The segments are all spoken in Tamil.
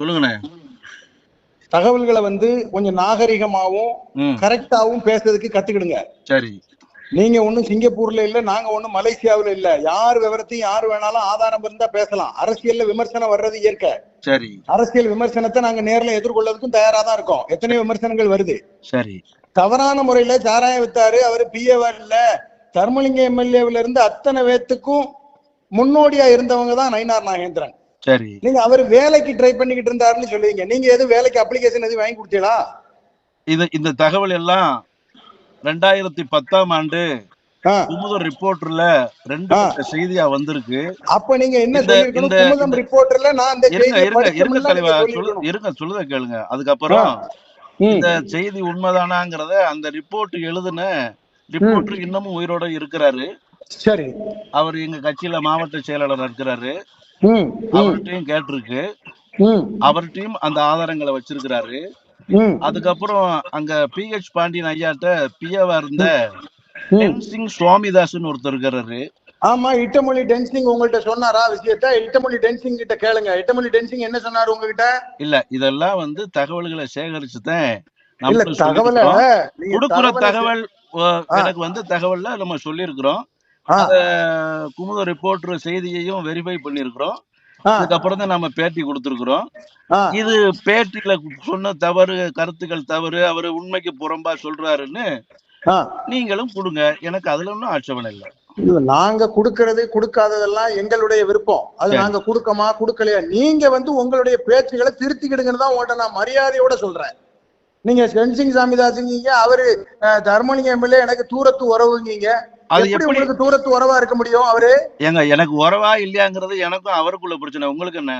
சொல்லுங்கண்ணே தகவல்களை வந்து கொஞ்சம் நாகரிகமாவும் கரெக்டாவும் பேசுறதுக்கு கத்துக்கிடுங்க. சரி. நீங்க ஒண்ணும் சிங்கப்பூர்ல இல்ல நாங்க ஒண்ணும் மலேசியாவுல இல்ல. யார் விவரத்தையும் யார் வேணாலும் ஆதாரம் இருந்தா பேசலாம். அரசியல்ல விமர்சனம் வர்றது இயற்கை. சரி. அரசியல் விமர்சனத்தை நாங்க நேர்ல எதிர்கொள்ளதுக்கும் தயாரா தான் இருக்கோம். எத்தனையோ விமர்சனங்கள் வருது. சரி. தவறான முறையில சாராயம் வித்தாரு. அவரு பிஏவா இல்ல. தர்மலிங்க எம்எல்ஏவுல இருந்து அத்தனை பேத்துக்கும் முன்னோடியா இருந்தவங்க தான் நயினார் நாகேந்திரன். சரி. நீங்க அவர் வேலைக்கு ட்ரை பண்ணிக்கிட்டு இருந்தாருன்னு சொல்லுவீங்க. நீங்க எதுவும் வேலைக்கு அப்ளிகேஷன் எதுவும் வாங்கி கொடுத்தீங்களா? இது இந்த தகவல் எல்லாம் ரெண்டாயிரத்தி பத்தாம் ஆண்டு. குமுதம் ரிப்போர்ட்டர்ல ரெண்டு செய்தியா வந்திருக்கு. அப்ப நீங்க என்ன குமுதம் ரிப்போர்ட்டர்ல நான் அந்த இருங்க இருங்க தலைவா நீங்க சொல்லு சொல்லிருக்கணும். இருங்க சொல்லுத கேளுங்க. அதுக்கப்புறம். இந்த செய்தி உண்மைதானாங்கிறத அந்த ரிப்போர்ட் எழுதுன ரிப்போர்ட்டர் இன்னமும் உயிரோட இருக்கிறாரு. சரி. அவர் எங்க கட்சியில மாவட்ட செயலாளர் இருக்கிறாரு. அவர்கிட்டயும் கேட்டிருக்கு. அவர்கிட்டயும் அந்த ஆதாரங்களை வச்சிருக்கிறாரு. அதுக்கப்புறம் அங்க பிஹெச் பாண்டியன் ஐயாட்ட பிஏவா இருந்த சிங் சுவாமிதாஸ்னு ஒருத்தர் இருக்கிறாரு. ஆமா இட்டமொழி டென்சிங் உங்கள்ட்ட சொன்னாரா விஷயத்த? இட்டமொழி டென்சிங் கிட்ட கேளுங்க. இட்டமொழி டென்சிங் என்ன சொன்னாரு உங்ககிட்ட? இல்ல இதெல்லாம் வந்து தகவல்களை சேகரிச்சுதான் இல்ல நம்ம தகவலை கொடுக்குற தகவலை-. எனக்கு வந்து தகவல்ல நம்ம சொல்லியிருக்கிறோம். குமுத ரிப்போர்ட்டர் செய்தியையும் வெரிஃபை பண்ணியிருக்கிறோம் ஆ, அதுக்கப்புறம் தான் நம்ம பேட்டி கொடுத்துருக்குறோம். இது பேட்டியில சொன்ன தவறு கருத்துக்கள் தவறு அவர் உண்மைக்கு புறம்பா சொல்றாருன்னு. நீங்களும் கொடுங்க. எனக்கு அதுல ஒன்றும் ஆட்சேபனை இல்லை. நாங்க குடுக்கறது குடுக்காததெல்லாம் எங்களுடைய விருப்பம். அது. நாங்க குடுக்கமா குடுக்கலையா? நீங்க வந்து உங்களுடைய பேச்சுகளை திருத்திக்கிடுங்கன்னு தான் உங்கள்ட்ட நான் மரியாதையோட சொல்றேன். நீங்க சென்சிங் சாமிதாசுங்கீங்க அவரு தர்மலிங்க எம்எல்ஏ எனக்கு தூரத்து உறவுங்கீங்க. அது எப்படி தூரத்து உறவா இருக்க முடியும் அவரு? ஏங்க எனக்கு உறவா இல்லையாங்கிறது எனக்கும் அவருக்குள்ள பிரச்சனை. உங்களுக்கு என்ன?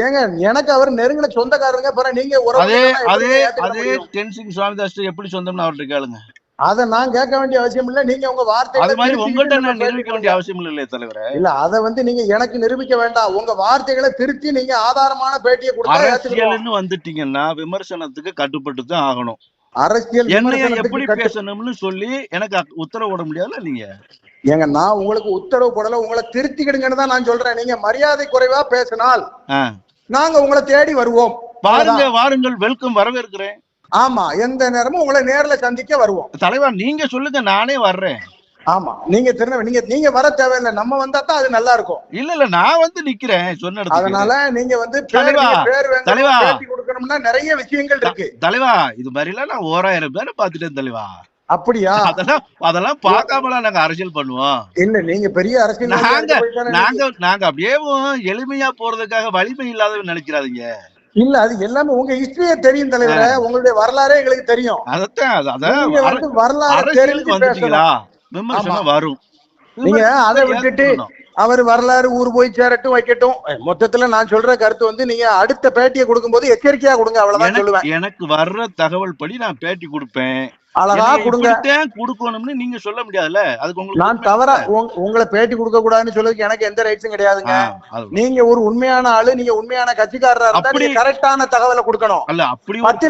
ஏங்க எனக்கு அவர் நெருங்கின சொந்தக்காரங்க பிறகு நீங்க உறவு அதே அதே அதே? டென்சிங் சுவாமிதாஸ் எப்படி சொந்தம்னு அவர்கிட்ட கேளுங்க. அத நான் கேட்க வேண்டிய அவசியம் இல்ல. நீங்க உங்க வார்த்தைகளை அது மாதிரி நம்ம நான் நிரூபிக்க. வேண்டிய அவசியம் இல்லை தலைவரே. இல்ல அத வந்து நீங்க எனக்கு நிரூபிக்க வேண்டாம். உங்க வார்த்தைகளை திருத்தி நீங்க ஆதாரமான பேட்டியை கொடுத்தா வந்துட்டீங்கன்னா விமர்சனத்துக்கு கட்டுப்பட்டு தான் ஆகணும். அரசியல் என்னைய எப்படி பேசணும்னு சொல்லி எனக்கு உத்தரவு போட முடியாதுல்ல நீங்க? ஏங்க நான் உங்களுக்கு உத்தரவு போடல உங்களை திருத்திக்கிடுங்கன்னு தான் நான் சொல்றேன். நீங்க மரியாதை குறைவா பேசினால். நாங்க உங்களை தேடி வருவோம். பாருங்க வாருங்கள் வெல்கம் வரவேற்கிறேன். ஆமா எந்த நேரமும் உங்களை நேர்ல சந்திக்க வருவோம். தலைவா நீங்க சொல்லுங்க நானே வர்றேன். ஆமா நீங்க திருநெல்வேலி நீங்க நீங்க வர தேவையில்லை. நம்ம வந்தா தான் அது நல்லா இருக்கும். இல்ல இல்ல நான் வந்து நிக்கிறேன் சொன்ன அதனால நீங்க வந்து பேர் தலைவா, நீங்க பேர் வேணும் தலைவா. பேட்டி கொடுக்கணும்னா நிறைய விஷயங்கள் இருக்கு. தலைவா இது மாதிரி எல்லாம் நான் ஓராயிரம் பேரை பாத்துட்டேன் தலைவா. அப்படியா? அதெல்லாம் அதெல்லாம் பார்க்காமலாம் நாங்க அரசியல் பண்ணுவோம். இல்ல நீங்க பெரிய அரசியல் நாங்க நாங்க நாங்க அப்படியே எளிமையா போறதுக்காக வலிமை இல்லாதவன் நினைக்கிறாதீங்க. இல்ல அது எல்லாமே உங்க ஹிஸ்டரியே தெரியும் தலைவரே. உங்களுடைய வரலாறே எங்களுக்கு தெரியும். அதத்தான் அது- அதான் வரலாறு தெரிஞ்சு பேசணும் விமர்சனம் வரும். நீங்க அதை விட்டுட்டு. அவர் வரலாறு ஊர் போய் சேரட்டும் வைக்கட்டும். மொத்தத்துல நான் சொல்ற கருத்து வந்து நீங்க அடுத்த பேட்டியை கொடுக்கும்போது எச்சரிக்கையா கொடுங்க அவ்வளவுதான் சொல்லுவேன். எனக்கு வர்ற தகவல் படி நான் பேட்டி கொடுப்பேன். அழகா கொடுங்க. கொடுக்கணும்னு நீங்க சொல்ல முடியாதுல்ல? அதுக்கு உங்களுக்கு நான் தவறா உங்க- உங்களை பேட்டி கொடுக்க கூடாதுன்னு சொல்றதுக்கு எனக்கு எந்த ரைட்ஸும் கிடையாதுங்க. நீங்க ஒரு உண்மையான ஆளு நீங்க உண்மையான கட்சிக்காரரா இருந்தா அப்படி- நீங்க கரெக்டான தகவலை கொடுக்கணும்.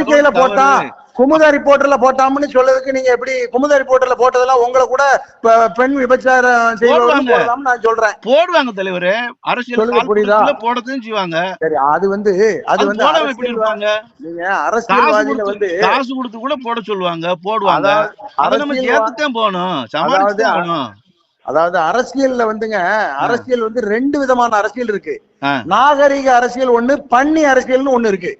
தகவல் போட்டா. குமுதா ரிப்போர்ட்டர்ல போட்டாம்னு சொல்றதுக்கு நீங்க எப்படி குமுதா ரிப்போர்ட்டர்ல போட்டதெல்லாம் உங்களை கூட பெண் விபச்சாரம் செய்வாங்க நான் சொல்றேன். போடுவாங்க தலைவரே. அரசியல் புரியுதா? போடத்தான் செய்வாங்க. சரி அது வந்து அது வந்து நீங்க அரசியல்வாதியில வந்து காசு கொடுத்து கூட போட சொல்லுவாங்க போடுவாங்க. அதை நம்ம ஏத்துத்தான் போகணும். சமாளிச்சுதான் அதாவது ஆகணும். அதாவது அரசியல்ல வந்துங்க அரசியல் வந்து ரெண்டு விதமான அரசியல் இருக்கு. நாகரிக அரசியல் ஒண்ணு பண்ணி அரசியல்னு ஒண்ணு இருக்கு.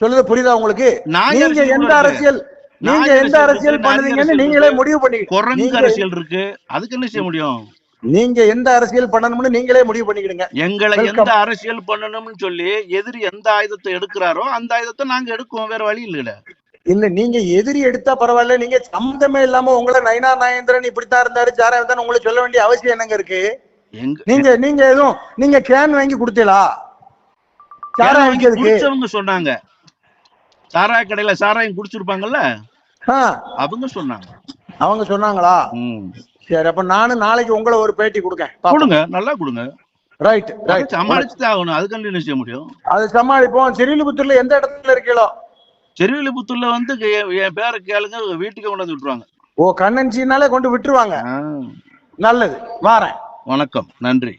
சொல்லுது புரியுதா உங்களுக்கு? நீங்க எந்த. அரசியல் நீங்க எந்த அரசியல் அரசியல் நீங்களே. முடிவு பண்ணி குரங்கு நீங்க- அரசியல் இருக்கு. அதுக்கு என்ன செய்ய முடியும்? நீங்க எந்த அரசியல் பண்ணணும்னு நீங்களே முடிவு பண்ணிக்கிடுங்க. எங்களை. எந்த அரசியல் பண்ணணும்னு சொல்லி எதிரி எந்த ஆயுதத்தை எடுக்கிறாரோ அந்த ஆயுதத்தை நாங்க எடுக்குவோம். வேற வழி இல்ல இல்ல நீங்க எதிரி எடுத்தா பரவாயில்ல. நீங்க சம்மந்தமே இல்லாம உங்களை நயனா நாயந்திரன் இப்படித்தான் இருந்தாரு சாரா இருந்தாரு உங்களுக்கு சொல்ல வேண்டிய அவசியம் என்னங்க இருக்கு? நீங்க நீங்க எதுவும் நீங்க கேன் வாங்கி கொடுத்தீங்களா? சாரா வாங்கி சொன்னாங்க. சாராய கடையில சாராயம் குடிச்சிருப்பாங்கல்ல? அவங்க சொன்னாங்க. அவங்க சொன்னாங்களா. சரி அப்ப நானும் நாளைக்கு உங்களை ஒரு பேட்டி கொடுக்கேன். கொடுங்க நல்லா கொடுங்க. ரைட் ரைட் சமாளிச்சுதான் ஆகணும். அதுக்கு என்ன செய்ய முடியும். அது சமாளிப்போம். சிறிலிபுத்தூர்ல எந்த இடத்துல இருக்கீங்களோ செருவிலிபுத்தூர்ல வந்து என் பேரை கேளுங்க வீட்டுக்கு கொண்டு வந்து விட்டுருவாங்க. ஓ கண்ணன்சினாலே கொண்டு விட்டுருவாங்க. நல்லது. வாரேன். வணக்கம். நன்றி.